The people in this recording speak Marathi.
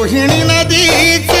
रोहिणी नदीचे